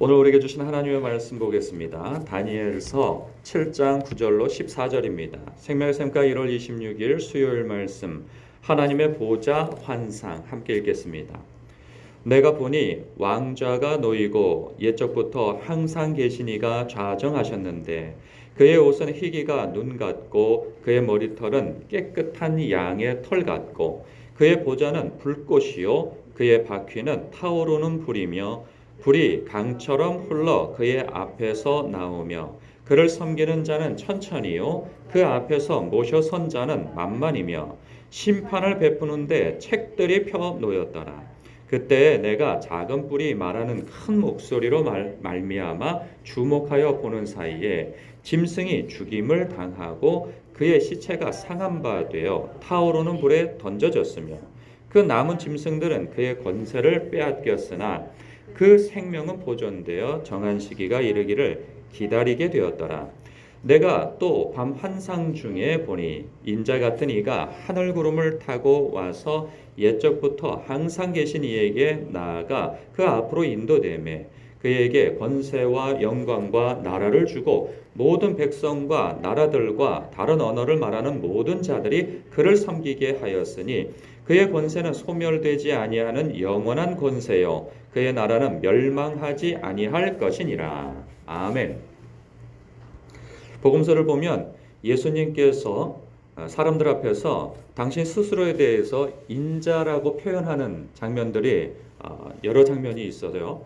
오늘 우리에게 주신 하나님의 말씀 보겠습니다. 다니엘서 7장 9절로 14절입니다. 생명의 샘가 1월 26일 수요일 말씀 하나님의 보좌 환상 함께 읽겠습니다. 내가 보니 왕좌가 놓이고 옛적부터 항상 계시니가 좌정하셨는데 그의 옷은 희기가 눈 같고 그의 머리털은 깨끗한 양의 털 같고 그의 보좌는 불꽃이요 그의 바퀴는 타오르는 불이며 불이 강처럼 흘러 그의 앞에서 나오며 그를 섬기는 자는 천천히요 그 앞에서 모셔 선 자는 만만이며 심판을 베푸는데 책들이 펴 놓였더라. 그때 내가 작은 뿔이 말하는 큰 목소리로 말, 말미암아 주목하여 보는 사이에 짐승이 죽임을 당하고 그의 시체가 상한 바 되어 타오르는 불에 던져졌으며 그 남은 짐승들은 그의 권세를 빼앗겼으나 그 생명은 보존되어 정한 시기가 이르기를 기다리게 되었더라. 내가 또 밤 환상 중에 보니 인자 같은 이가 하늘 구름을 타고 와서 옛적부터 항상 계신 이에게 나아가 그 앞으로 인도되매 그에게 권세와 영광과 나라를 주고 모든 백성과 나라들과 다른 언어를 말하는 모든 자들이 그를 섬기게 하였으니 그의 권세는 소멸되지 아니하는 영원한 권세요 그의 나라는 멸망하지 아니할 것이니라 아멘. 복음서를 보면 예수님께서 사람들 앞에서 당신 스스로에 대해서 인자라고 표현하는 장면들이 어, 여러 장면이 있어요.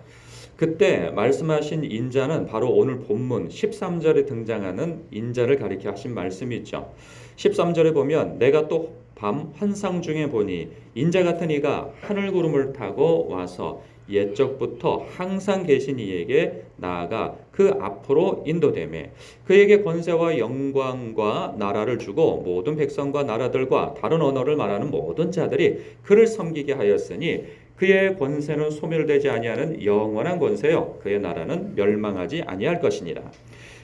그때 말씀하신 인자는 바로 오늘 본문 13절에 등장하는 인자를 가리켜 하신 말씀이죠. 13절에 보면 내가 또 밤 환상 중에 보니 인자 같은 이가 하늘 구름을 타고 와서 옛적부터 항상 계신 이에게 나아가 그 앞으로 인도되매 그에게 권세와 영광과 나라를 주고 모든 백성과 나라들과 다른 언어를 말하는 모든 자들이 그를 섬기게 하였으니 그의 권세는 소멸되지 아니하는 영원한 권세요 그의 나라는 멸망하지 아니할 것이니라.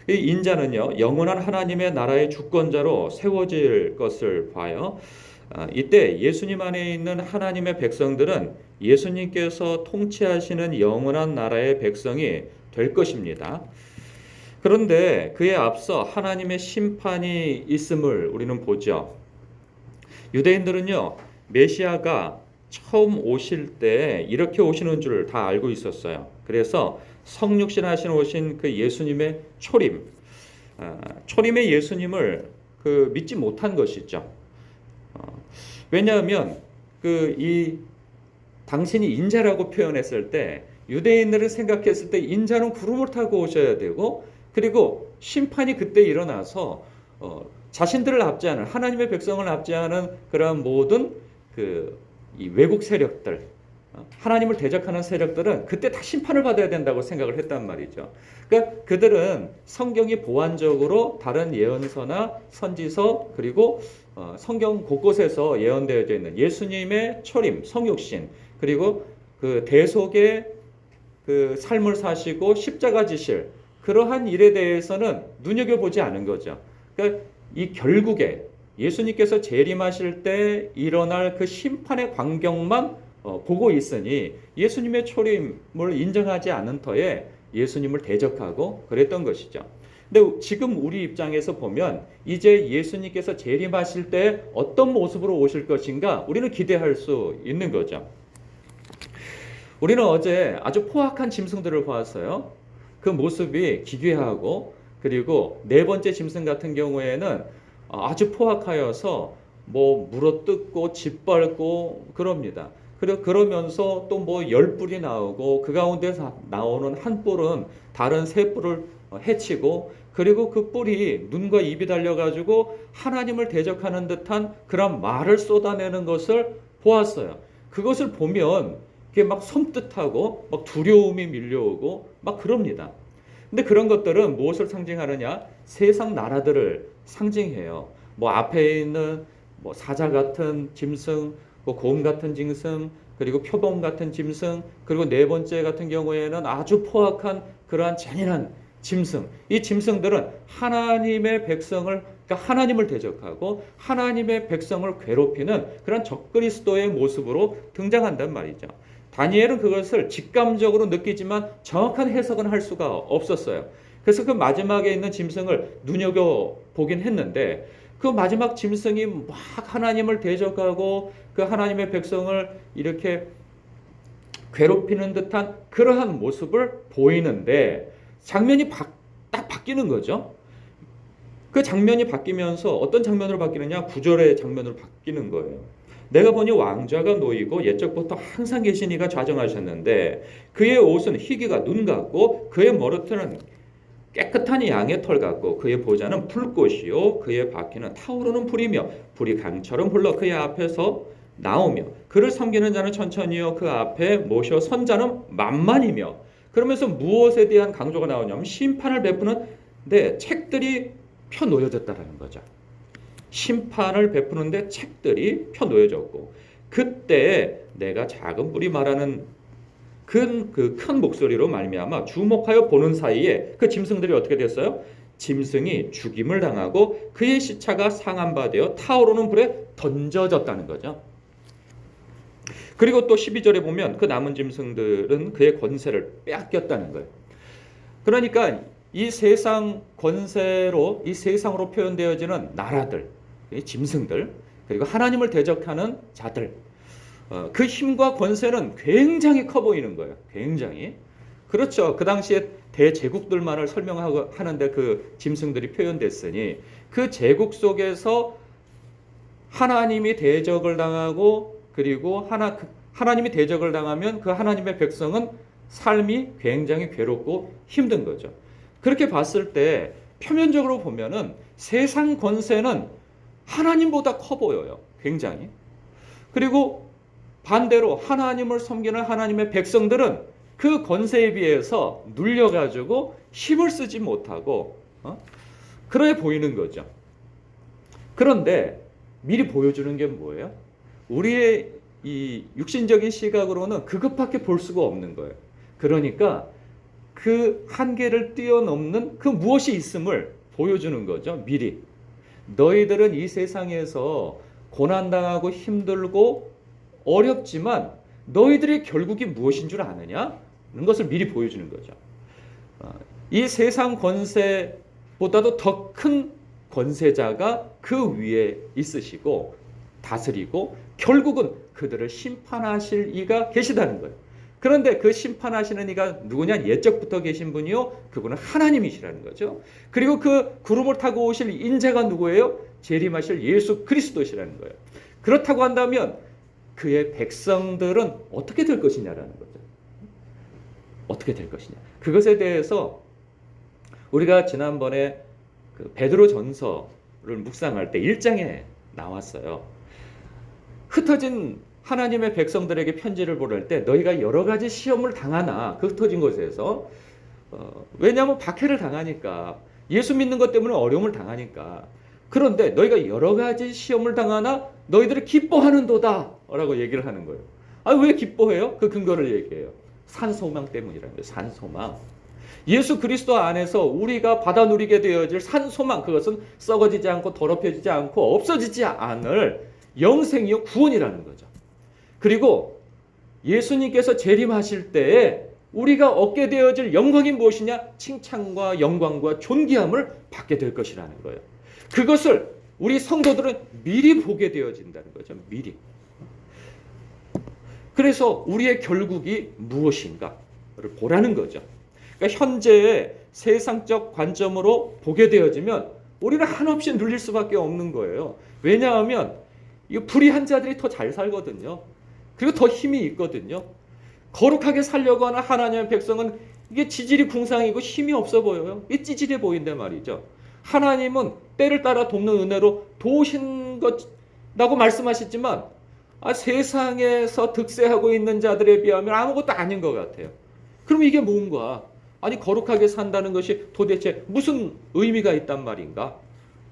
이 인자는요 영원한 하나님의 나라의 주권자로 세워질 것을 봐요. 아, 이때 예수님 안에 있는 하나님의 백성들은 예수님께서 통치하시는 영원한 나라의 백성이 될 것입니다. 그런데 그에 앞서 하나님의 심판이 있음을 우리는 보죠. 유대인들은요, 메시아가 처음 오실 때 이렇게 오시는 줄 다 알고 있었어요. 그래서 성육신 하신 오신 그 예수님의 초림, 아, 초림의 예수님을 그 믿지 못한 것이죠. 어, 왜냐하면 그 이 당신이 인자라고 표현했을 때 유대인들을 생각했을 때 인자는 구름을 타고 오셔야 되고 그리고 심판이 그때 일어나서 어, 자신들을 압제하는 하나님의 백성을 압제하는 그러한 모든 그이 외국 세력들 어, 하나님을 대적하는 세력들은 그때 다 심판을 받아야 된다고 생각을 했단 말이죠. 그러니까 그들은 성경이 보완적으로 다른 예언서나 선지서 그리고 어, 성경 곳곳에서 예언되어져 있는 예수님의 초림, 성육신 그리고 그 대속의 그 삶을 사시고 십자가 지실 그러한 일에 대해서는 눈여겨 보지 않은 거죠. 그러니까 이 결국에 예수님께서 재림하실 때 일어날 그 심판의 광경만 어, 보고 있으니 예수님의 초림을 인정하지 않은 터에 예수님을 대적하고 그랬던 것이죠. 근데 지금 우리 입장에서 보면 이제 예수님께서 재림하실 때 어떤 모습으로 오실 것인가 우리는 기대할 수 있는 거죠. 우리는 어제 아주 포악한 짐승들을 보았어요. 그 모습이 기괴하고 그리고 네 번째 짐승 같은 경우에는 아주 포악하여서 뭐 물어뜯고 짓밟고 그럽니다. 그리고 그러면서 또 뭐 열 뿔이 나오고 그 가운데서 나오는 한 뿔은 다른 세 뿔을 해치고 그리고 그 뿔이 눈과 입이 달려가지고 하나님을 대적하는 듯한 그런 말을 쏟아내는 것을 보았어요. 그것을 보면 그게 막 섬뜩하고 막 두려움이 밀려오고 막 그럽니다. 근데 그런 것들은 무엇을 상징하느냐? 세상 나라들을 상징해요. 뭐 앞에 있는 뭐 사자 같은 짐승, 뭐 곰 같은 짐승, 그리고 표범 같은 짐승, 그리고 네 번째 같은 경우에는 아주 포악한 그러한 잔인한 짐승. 이 짐승들은 하나님의 백성을 그러니까 하나님을 대적하고 하나님의 백성을 괴롭히는 그런 적그리스도의 모습으로 등장한단 말이죠. 다니엘은 그것을 직감적으로 느끼지만 정확한 해석은 할 수가 없었어요. 그래서 그 마지막에 있는 짐승을 눈여겨 보긴 했는데 그 마지막 짐승이 막 하나님을 대적하고 그 하나님의 백성을 이렇게 괴롭히는 듯한 그러한 모습을 보이는데 장면이 바, 딱 바뀌는 거죠. 그 장면이 바뀌면서 어떤 장면으로 바뀌느냐? 구절의 장면으로 바뀌는 거예요. 내가 보니 왕좌가 놓이고 옛적부터 항상 계신 이가 좌정하셨는데 그의 옷은 희기가 눈 같고 그의 머리털은 깨끗한 양의 털 같고 그의 보좌는 불꽃이요 그의 바퀴는 타오르는 불이며 불이 강처럼 흘러 그의 앞에서 나오며 그를 섬기는 자는 천천히요 그 앞에 모셔 선 자는 만만이며 그러면서 무엇에 대한 강조가 나오냐면 심판을 베푸는 데 책들이 펴 놓여졌다라는 거죠. 심판을 베푸는데 책들이 펴놓여졌고 그때 내가 작은 뿌리 말하는 큰 그큰 목소리로 말미암아 주목하여 보는 사이에 그 짐승들이 어떻게 됐어요? 짐승이 죽임을 당하고 그의 시차가 상한 바 되어 타오르는 불에 던져졌다는 거죠. 그리고 또 12절에 보면 그 남은 짐승들은 그의 권세를 빼앗겼다는 거예요. 그러니까 이 세상 권세로 이 세상으로 표현되어지는 나라들, 이 짐승들, 그리고 하나님을 대적하는 자들, 어, 그 힘과 권세는 굉장히 커 보이는 거예요. 굉장히. 그렇죠. 그 당시에 대제국들만을 설명하고 하는데 그 짐승들이 표현됐으니 그 제국 속에서 하나님이 대적을 당하고 그리고 하나 하나님이 대적을 당하면 그 하나님의 백성은 삶이 굉장히 괴롭고 힘든 거죠. 그렇게 봤을 때 표면적으로 보면은 세상 권세는 하나님보다 커 보여요. 굉장히. 그리고 반대로 하나님을 섬기는 하나님의 백성들은 그 권세에 비해서 눌려가지고 힘을 쓰지 못하고 어? 그래 보이는 거죠. 그런데 미리 보여주는 게 뭐예요? 우리의 이 육신적인 시각으로는 그것밖에 볼 수가 없는 거예요. 그러니까 그 한계를 뛰어넘는 그 무엇이 있음을 보여주는 거죠. 미리. 너희들은 이 세상에서 고난당하고 힘들고 어렵지만 너희들의 결국이 무엇인 줄 아느냐? 는 것을 미리 보여주는 거죠. 어, 이 세상 권세보다도 더 큰 권세자가 그 위에 있으시고 다스리고 결국은 그들을 심판하실 이가 계시다는 거예요. 그런데 그 심판하시는 이가 누구냐? 옛적부터 계신 분이요. 그분은 하나님이시라는 거죠. 그리고 그 구름을 타고 오실 인자가 누구예요? 재림하실 예수 그리스도시라는 거예요. 그렇다고 한다면 그의 백성들은 어떻게 될 것이냐라는 거죠. 어떻게 될 것이냐. 그것에 대해서 우리가 지난번에 그 베드로 전서를 묵상할 때 1장에 나왔어요. 흩어진 하나님의 백성들에게 편지를 보낼 때 너희가 여러 가지 시험을 당하나 그 흩어진 곳에서 어, 왜냐하면 박해를 당하니까 예수 믿는 것 때문에 어려움을 당하니까 그런데 너희가 여러 가지 시험을 당하나 너희들이 기뻐하는도다라고 얘기를 하는 거예요. 아 왜 기뻐해요? 그 근거를 얘기해요. 산소망 때문이라는 거예요. 산소망. 예수 그리스도 안에서 우리가 받아 누리게 되어질 산소망 그것은 썩어지지 않고 더럽혀지지 않고 없어지지 않을 영생이요 구원이라는 거죠. 그리고 예수님께서 재림하실 때에 우리가 얻게 되어질 영광이 무엇이냐? 칭찬과 영광과 존귀함을 받게 될 것이라는 거예요. 그것을 우리 성도들은 미리 보게 되어진다는 거죠. 미리. 그래서 우리의 결국이 무엇인가를 보라는 거죠. 그러니까 현재의 세상적 관점으로 보게 되어지면 우리는 한없이 눌릴 수밖에 없는 거예요. 왜냐하면 이 불의한 자들이 더 잘 살거든요. 그리고 더 힘이 있거든요. 거룩하게 살려고 하는 하나님의 백성은 이게 지질이 궁상이고 힘이 없어 보여요. 이게 찌질해 보인단 말이죠. 하나님은 때를 따라 돕는 은혜로 도우신 것라고 말씀하셨지만 아, 세상에서 득세하고 있는 자들에 비하면 아무것도 아닌 것 같아요. 그럼 이게 뭔가? 아니 거룩하게 산다는 것이 도대체 무슨 의미가 있단 말인가?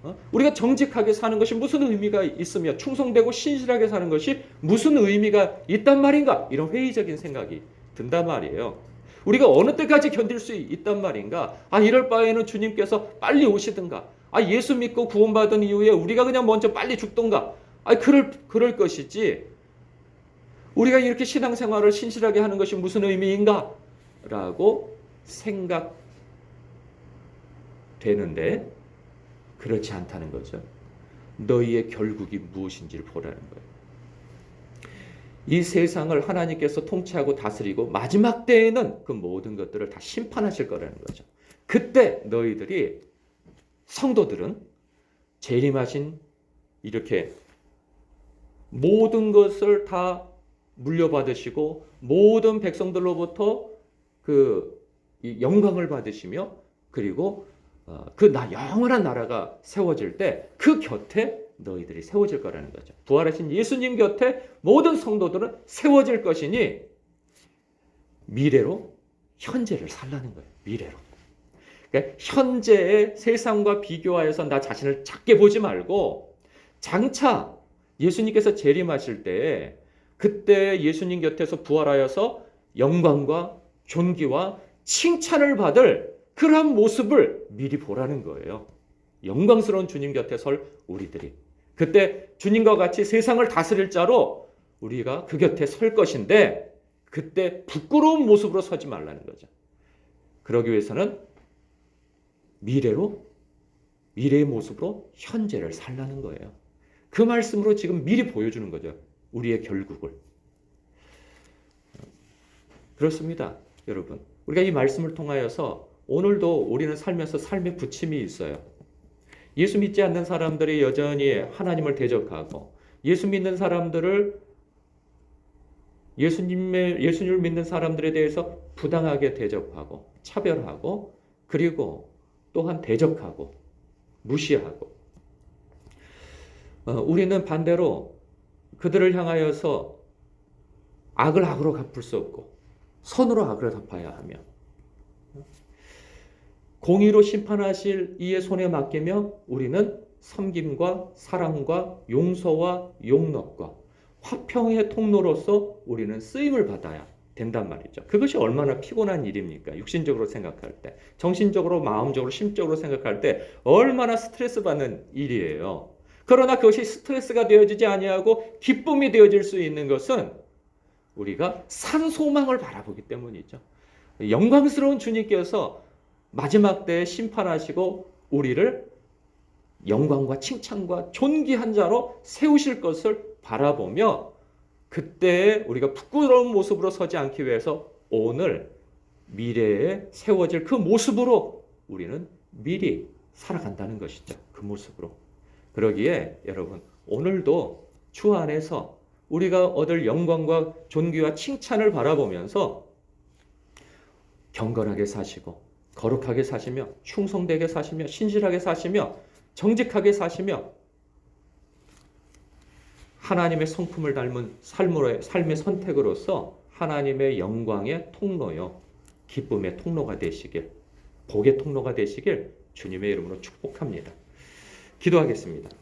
어? 우리가 정직하게 사는 것이 무슨 의미가 있으며 충성되고 신실하게 사는 것이 무슨 의미가 있단 말인가? 이런 회의적인 생각이 든단 말이에요. 우리가 어느 때까지 견딜 수 있단 말인가? 아 이럴 바에는 주님께서 빨리 오시든가. 아 예수 믿고 구원받은 이후에 우리가 그냥 먼저 빨리 죽던가. 아 그럴 그럴 것이지. 우리가 이렇게 신앙생활을 신실하게 하는 것이 무슨 의미인가? 라고 생각되는데 그렇지 않다는 거죠. 너희의 결국이 무엇인지를 보라는 거예요. 이 세상을 하나님께서 통치하고 다스리고 마지막 때에는 그 모든 것들을 다 심판하실 거라는 거죠. 그때 너희들이 성도들은 재림하신 이렇게 모든 것을 다 물려받으시고 모든 백성들로부터 그 영광을 받으시며 그리고 어, 그 나 영원한 나라가 세워질 때 그 곁에 너희들이 세워질 거라는 거죠. 부활하신 예수님 곁에 모든 성도들은 세워질 것이니 미래로 현재를 살라는 거예요. 미래로. 그러니까 현재의 세상과 비교하여서 나 자신을 작게 보지 말고 장차 예수님께서 재림하실 때 그때 예수님 곁에서 부활하여서 영광과 존귀와 칭찬을 받을 그러한 모습을 미리 보라는 거예요. 영광스러운 주님 곁에 설 우리들이. 그때 주님과 같이 세상을 다스릴 자로 우리가 그 곁에 설 것인데 그때 부끄러운 모습으로 서지 말라는 거죠. 그러기 위해서는 미래로 미래의 모습으로 현재를 살라는 거예요. 그 말씀으로 지금 미리 보여주는 거죠. 우리의 결국을. 그렇습니다. 여러분. 우리가 이 말씀을 통하여서 오늘도 우리는 살면서 삶의 부침이 있어요. 예수 믿지 않는 사람들이 여전히 하나님을 대적하고 예수 믿는 사람들을 예수님의 예수님을 믿는 사람들에 대해서 부당하게 대접하고 차별하고 그리고 또한 대적하고 무시하고 어, 우리는 반대로 그들을 향하여서 악을 악으로 갚을 수 없고 선으로 악을 갚아야 하며 공의로 심판하실 이의 손에 맡기며 우리는 섬김과 사랑과 용서와 용납과 화평의 통로로서 우리는 쓰임을 받아야 된단 말이죠. 그것이 얼마나 피곤한 일입니까? 육신적으로 생각할 때, 정신적으로, 마음적으로, 심적으로 생각할 때 얼마나 스트레스 받는 일이에요. 그러나 그것이 스트레스가 되어지지 아니하고 기쁨이 되어질 수 있는 것은 우리가 산 소망을 바라보기 때문이죠. 영광스러운 주님께서 마지막 때에 심판하시고 우리를 영광과 칭찬과 존귀한 자로 세우실 것을 바라보며 그때 우리가 부끄러운 모습으로 서지 않기 위해서 오늘 미래에 세워질 그 모습으로 우리는 미리 살아간다는 것이죠. 그 모습으로. 그러기에 여러분 오늘도 주 안에서 우리가 얻을 영광과 존귀와 칭찬을 바라보면서 경건하게 사시고 거룩하게 사시며 충성되게 사시며 신실하게 사시며 정직하게 사시며 하나님의 성품을 닮은 삶으로, 삶의 선택으로서 하나님의 영광의 통로요, 기쁨의 통로가 되시길, 복의 통로가 되시길 주님의 이름으로 축복합니다. 기도하겠습니다.